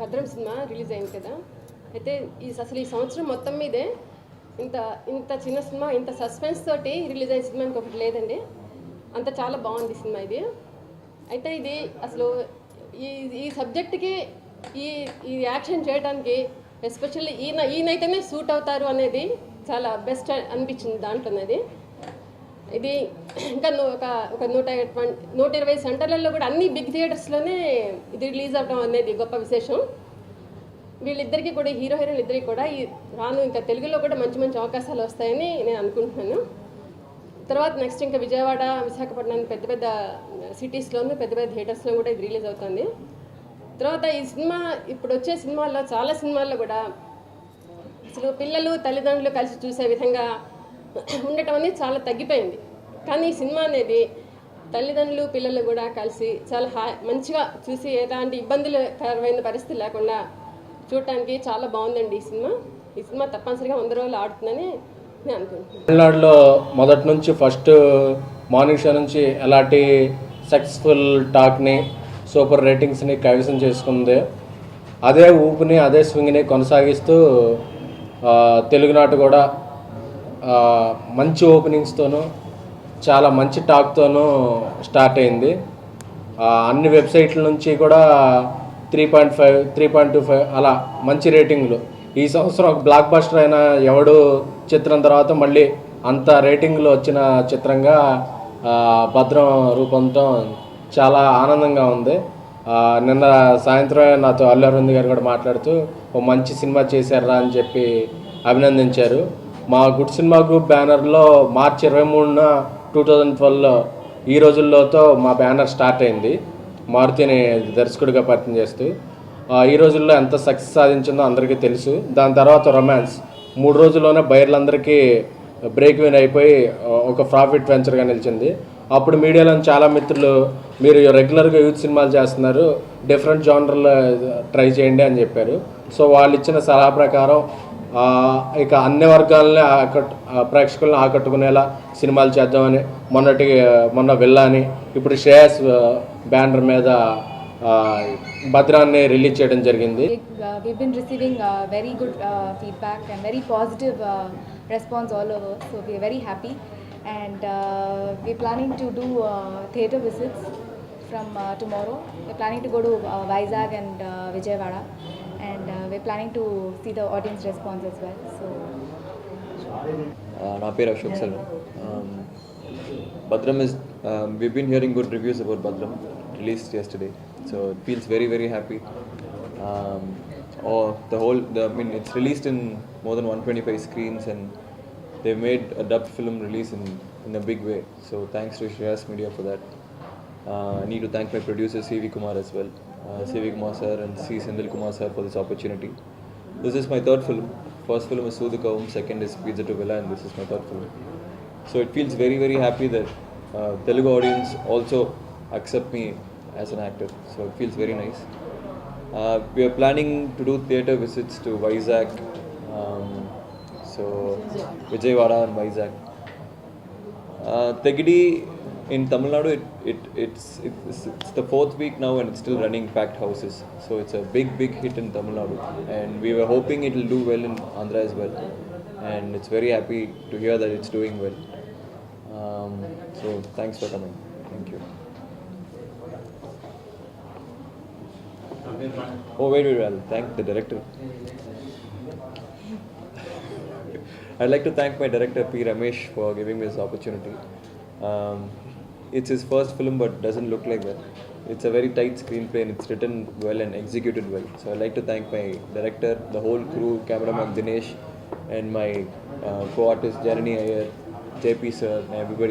భద్రం cinema release అయింది కదా. అయితే ఈ అసలు ఈ సంవత్సరం మొత్తం మీదే ఇంత ఇంత చిన్న సినిమా ఇంత సస్పెన్స్ తోటి రిలీజ్ అయిన సినిమా ఇంకొకటి లేదండి. అంత చాలా బాగుంది సినిమా ఇది. అయితే ఇది అసలు ఈ ఈ సబ్జెక్ట్కి ఈ ఈ యాక్షన్ చేయడానికి ఎస్పెషల్లీ ఈయన ఈయనైతేనే సూట్ అవుతారు అనేది చాలా బెస్ట్ అనిపించింది దాంట్లోనేది. ఇది ఇంకా ఒక ఒక నూట నూట ఇరవై సెంటర్లలో కూడా అన్ని బిగ్ థియేటర్స్లోనే ఇది రిలీజ్ అవ్వడం అనేది గొప్ప విశేషం. వీళ్ళిద్దరికీ కూడా హీరో హీరోయిన్ ఇద్దరికి కూడా ఈ రాను ఇంకా తెలుగులో కూడా మంచి మంచి అవకాశాలు వస్తాయని నేను అనుకుంటున్నాను. తర్వాత నెక్స్ట్ ఇంకా విజయవాడ విశాఖపట్నం పెద్ద పెద్ద సిటీస్లోనూ పెద్ద పెద్ద థియేటర్స్లో కూడా ఇది రిలీజ్ అవుతుంది. తర్వాత ఈ సినిమా ఇప్పుడు వచ్చే సినిమాల్లో చాలా సినిమాల్లో కూడా అసలు పిల్లలు తల్లిదండ్రులు కలిసి చూసే విధంగా ఉండటం అనేది చాలా తగ్గిపోయింది. కానీ ఈ సినిమా అనేది తల్లిదండ్రులు పిల్లలు కూడా కలిసి చాలా హా మంచిగా చూసి ఎలాంటి ఇబ్బందులు కరమైన పరిస్థితి లేకుండా చూడటానికి చాలా బాగుందండి ఈ సినిమా. ఈ సినిమా తప్పనిసరిగా వంద రోజులు ఆడుతుందని నేను అనుకుంటున్నాను. తమిళనాడులో మొదటి నుంచి ఫస్ట్ మార్నింగ్ షో నుంచి ఎలాంటి సక్సెస్ఫుల్ టాక్ని సూపర్ రేటింగ్స్ని కైవసం చేసుకుంది. అదే ఊపుని అదే స్వింగ్ని కొనసాగిస్తూ ఆ, తెలుగునాట కూడా మంచి ఓపెనింగ్స్తోనూ చాలా మంచి టాక్తోనూ స్టార్ట్ అయింది. అన్ని వెబ్సైట్ల నుంచి కూడా three point five three point two five అలా మంచి రేటింగ్లు. ఈ సంవత్సరం ఒక బ్లాక్ బస్టర్ అయిన ఎవడు చిత్రం తర్వాత మళ్ళీ అంత రేటింగ్లు వచ్చిన చిత్రంగా భద్రం రూపొందడం చాలా ఆనందంగా ఉంది. నిన్న సాయంత్రం నాతో అల్లు అరవింద్ గారు కూడా మాట్లాడుతూ ఓ మంచి సినిమా చేశారా అని చెప్పి అభినందించారు. మా గుడ్ సినిమా గ్రూప్ బ్యానర్లో మార్చి ఇరవై మూడున టూ థౌజండ్ ట్వెల్వ్లో ఈ రోజుల్లోతో మా బ్యానర్ స్టార్ట్ అయింది. మారుతిని దర్శకుడిగా పరిచయం చేస్తూ ఆ, ఈ రోజుల్లో ఎంత సక్సెస్ సాధించిందో అందరికీ తెలుసు. దాని తర్వాత రొమాన్స్. మూడు రోజుల్లోనే బయర్లందరికీ బ్రేక్ విన్ అయిపోయి ఒక ప్రాఫిట్ వెంచర్గా నిలిచింది. అప్పుడు మీడియాలో చాలా మిత్రులు మీరు రెగ్యులర్గా యూత్ సినిమాలు చేస్తున్నారు డిఫరెంట్ జానర్లో ట్రై చేయండి అని చెప్పారు. సో వాళ్ళు ఇచ్చిన సలహా ప్రకారం ఇక అన్ని వర్గాలని ఆకట్టు ప్రేక్షకులను ఆకట్టుకునేలా సినిమాలు చేద్దామని మొన్నటి మొన్న వెళ్ళాని ఇప్పుడు శ్రేయస్ బ్యానర్ మీద భద్రాన్ని రిలీజ్ చేయడం జరిగింది we been receiving very good feedback and very positive response all over so we very happy and we planning to do theatre visits from tomorrow we planning to go to Vizag and Vijayawada planning to go to uh, Vizag and uh, Vijayawada, and uh, we're planning to see the audience response as well. So. Uh, నా పేరు Ashok sir Bhadram is we've been hearing good reviews about Badram released yesterday so it feels very very happy um, oh, the whole the, I mean it's released in more than 125 screens and they made a dubbed film release in, in a big way so thanks to Shreyas Media for that uh, I need to thank my producer CV Kumar as well uh, Kumar sir and C Sindil Kumar sir for this opportunity this is my third film. First film is Sudhikavam, second is Pizza to Villa, and this is my third film. So it feels very, very happy that uh, Telugu audience also accept me as an actor. So it feels very nice. Uh, we are planning to do theatre visits to Vizag, um, so Vijayawada and Vizag. Uh, Tegidi in Tamil Nadu, it, it, it's, it's, it's the fourth week now and it's still running packed houses. So it's a big, big hit in Tamil Nadu. And we were hoping it will do well in Andhra as well. And it's very happy to hear that it's doing well. Um, so thanks for coming. Thank you. Oh, wait, I'll thank the director. I'd like to thank my director P. Ramesh for giving me this opportunity. Um, it's his first film, but doesn't look like that. It's a very tight screenplay and it's written well and executed well. So I'd like to thank my director, the whole crew, cameraman Dinesh, and my uh, co-artist Janani Iyer, JP sir, and everybody.